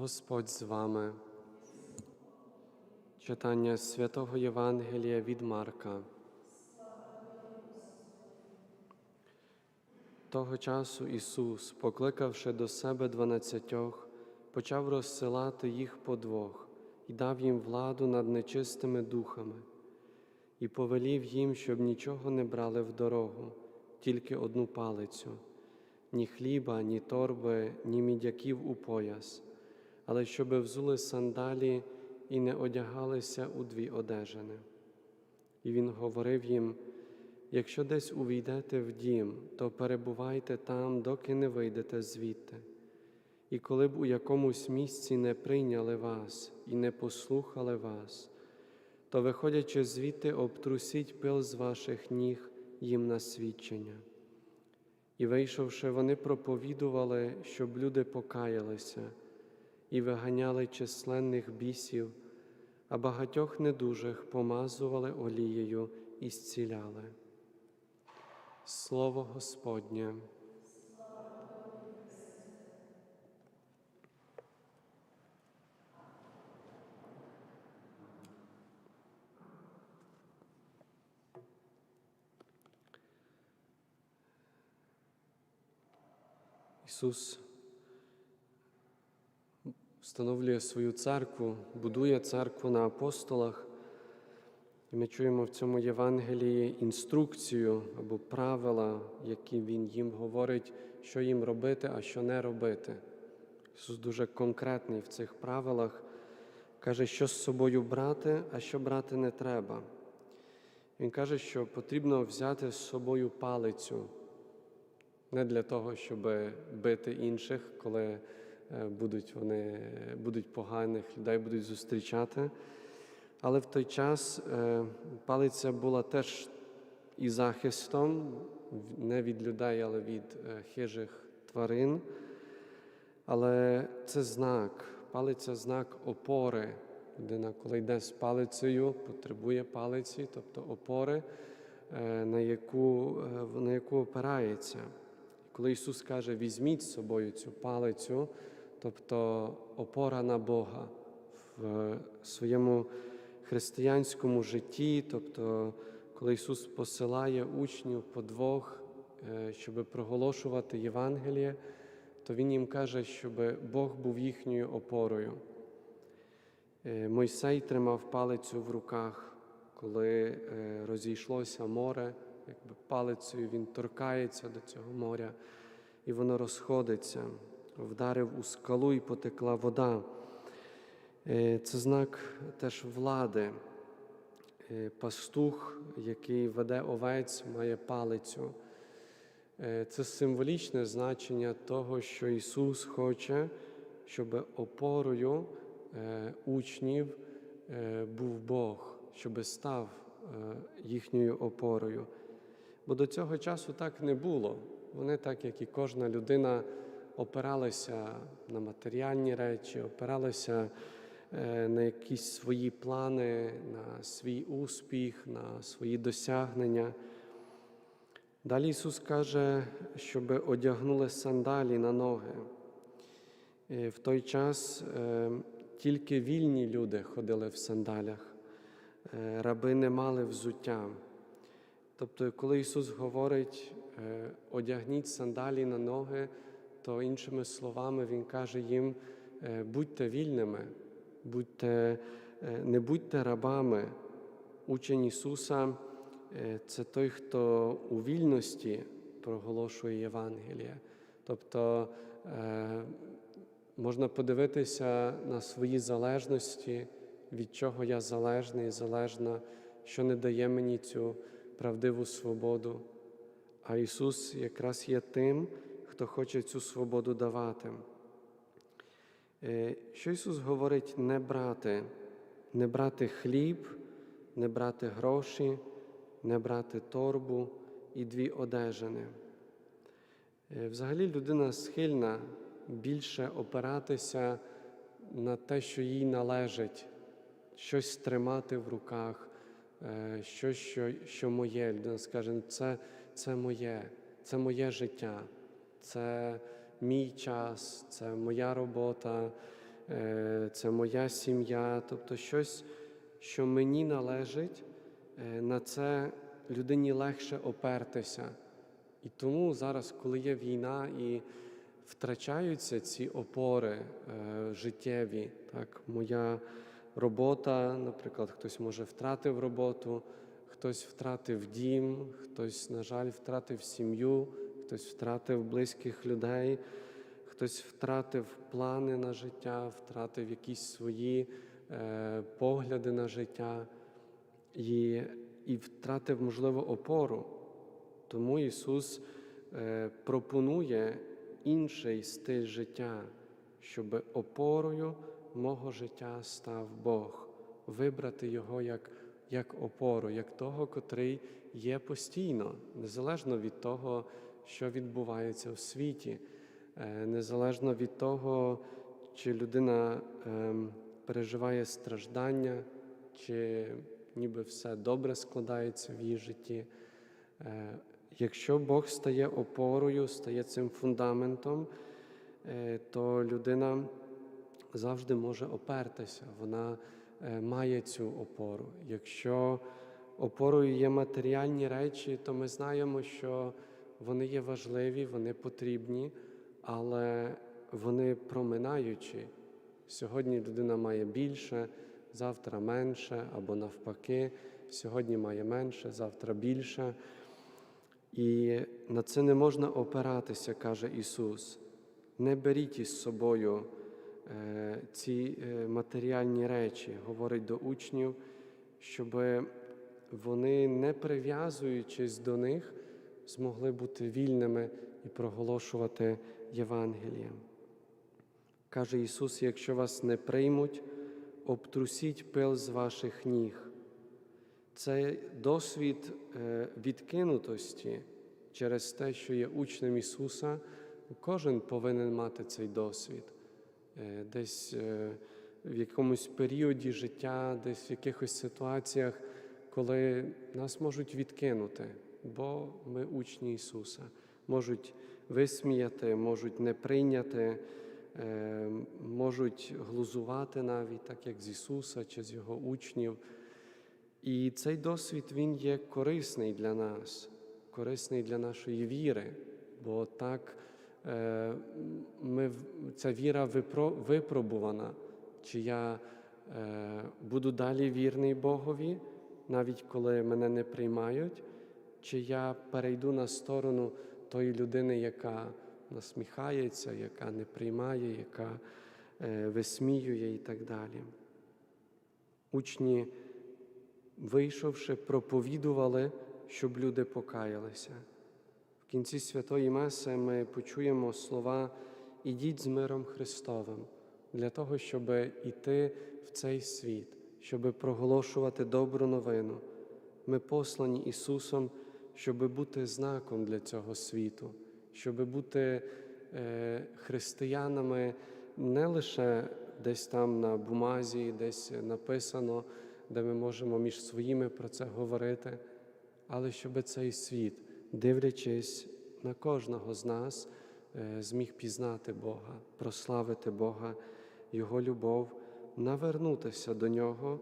Господь з вами. Читання святого Євангелія від Марка. Того часу Ісус, покликавши до себе дванадцятьох, почав розсилати їх по двох і дав їм владу над нечистими духами, і повелів їм, щоб нічого не брали в дорогу, тільки одну палицю, ні хліба, ні торби, ні мідяків у пояс, але щоби взули сандалі і не одягалися у дві одежини. І він говорив їм: якщо десь увійдете в дім, то перебувайте там, доки не вийдете звідти. І коли б у якомусь місці не прийняли вас і не послухали вас, то, виходячи звідти, обтрусіть пил з ваших ніг їм на свідчення. І, вийшовши, вони проповідували, щоб люди покаялися, і виганяли численних бісів, а багатьох недужих помазували олією і зціляли. Слово Господнє. Ісус встановлює свою церкву, будує церкву на апостолах. І ми чуємо в цьому Євангелії інструкцію або правила, які Він їм говорить, що їм робити, а що не робити. Ісус дуже конкретний в цих правилах, каже, що з собою брати, а що брати не треба. Він каже, що потрібно взяти з собою палицю, не для того, щоб бити інших, коли будуть вони будуть поганих людей будуть зустрічати. Але в той час е, палиця була теж і захистом не від людей, але від е, хижих тварин. Але це знак, палиця знак опори. Людина, коли йде з палицею, потребує палиці, тобто опори, е, на яку, на яку опирається. Коли Ісус каже, візьміть з собою цю палицю, тобто опора на Бога в своєму християнському житті, тобто, коли Ісус посилає учнів по двох, щоб проголошувати Євангеліє, то Він їм каже, щоб Бог був їхньою опорою. Мойсей тримав палицю в руках, коли розійшлося море, якби палицею він торкається до цього моря, і воно розходиться, вдарив у скалу і потекла вода. Це знак теж влади. Пастух, який веде овець, має палицю. Це символічне значення того, що Ісус хоче, щоб опорою учнів був Бог, щоб став їхньою опорою. Бо до цього часу так не було. Вони, так як і кожна людина, опиралися на матеріальні речі, опиралися на якісь свої плани, на свій успіх, на свої досягнення. Далі Ісус каже, щоб одягнули сандалі на ноги. В той час тільки вільні люди ходили в сандалях, раби не мали взуття. Тобто, коли Ісус говорить, одягніть сандалі на ноги, то іншими словами Він каже їм, будьте вільними, будьте, не будьте рабами. Учень Ісуса це той, хто у вільності проголошує Євангеліє. Тобто можна подивитися на свої залежності, від чого я залежний, залежна, що не дає мені цю правдиву свободу. А Ісус якраз є тим, хто хоче цю свободу давати. Що Ісус говорить не брати, не брати хліб, не брати гроші, не брати торбу і дві одежини. Взагалі людина схильна більше опиратися на те, що їй належить, щось тримати в руках, щось, що що моє. Людина скаже, це, це моє, це моє життя, це мій час, це моя робота, е, це моя сім'я, тобто щось, що мені належить, е, на це людині легше опертися. І тому зараз, коли є війна і втрачаються ці опори е, життєві, так, моя робота, наприклад, хтось може втратив роботу, хтось втратив дім, хтось, на жаль, втратив сім'ю, хтось втратив близьких людей, хтось втратив плани на життя, втратив якісь свої е, погляди на життя і, і втратив, можливо, опору. Тому Ісус е, пропонує інший стиль життя, щоб опорою мого життя став Бог, вибрати Його як, як опору, як того, котрий є постійно, незалежно від того, що відбувається в світі, е, незалежно від того, чи людина ем, переживає страждання, чи ніби все добре складається в її житті. Е, Якщо Бог стає опорою, стає цим фундаментом, е, то людина завжди може опертися, вона має цю опору. Якщо опорою є матеріальні речі, то ми знаємо, що вони є важливі, вони потрібні, але вони проминаючі. Сьогодні людина має більше, завтра менше, або навпаки, сьогодні має менше, завтра більше. І на це не можна опиратися, каже Ісус. Не беріть із собою е, ці е, матеріальні речі, говорить до учнів, щоб вони, не прив'язуючись до них, змогли бути вільними і проголошувати Євангеліє. Каже Ісус: якщо вас не приймуть, обтрусіть пил з ваших ніг. Це досвід е, відкинутості через те, що є учнем Ісуса. Кожен повинен мати цей досвід. Е, Десь е, в якомусь періоді життя, десь в якихось ситуаціях, коли нас можуть відкинути, бо ми учні Ісуса, можуть висміяти, можуть не прийняти, можуть глузувати навіть, так як з Ісуса чи з Його учнів. І цей досвід він є корисний для нас, корисний для нашої віри, бо так е, ми, ця віра випробувана, чи я е, буду далі вірний Богові, навіть коли мене не приймають, чи я перейду на сторону тої людини, яка насміхається, яка не приймає, яка е, висміює і так далі. Учні вийшовши, проповідували, щоб люди покаялися. В кінці святої Меси ми почуємо слова Ідіть з миром Христовим для того, щоб іти в цей світ, щоб проголошувати добру новину. Ми послані Ісусом, щоб бути знаком для цього світу, щоб бути е, християнами не лише десь там на бумазі, десь написано де ми можемо між своїми про це говорити, але щоб цей світ, дивлячись на кожного з нас, е, зміг пізнати Бога, прославити Бога, Його любов, навернутися до Нього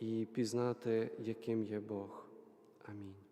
і пізнати, яким є Бог. Амінь.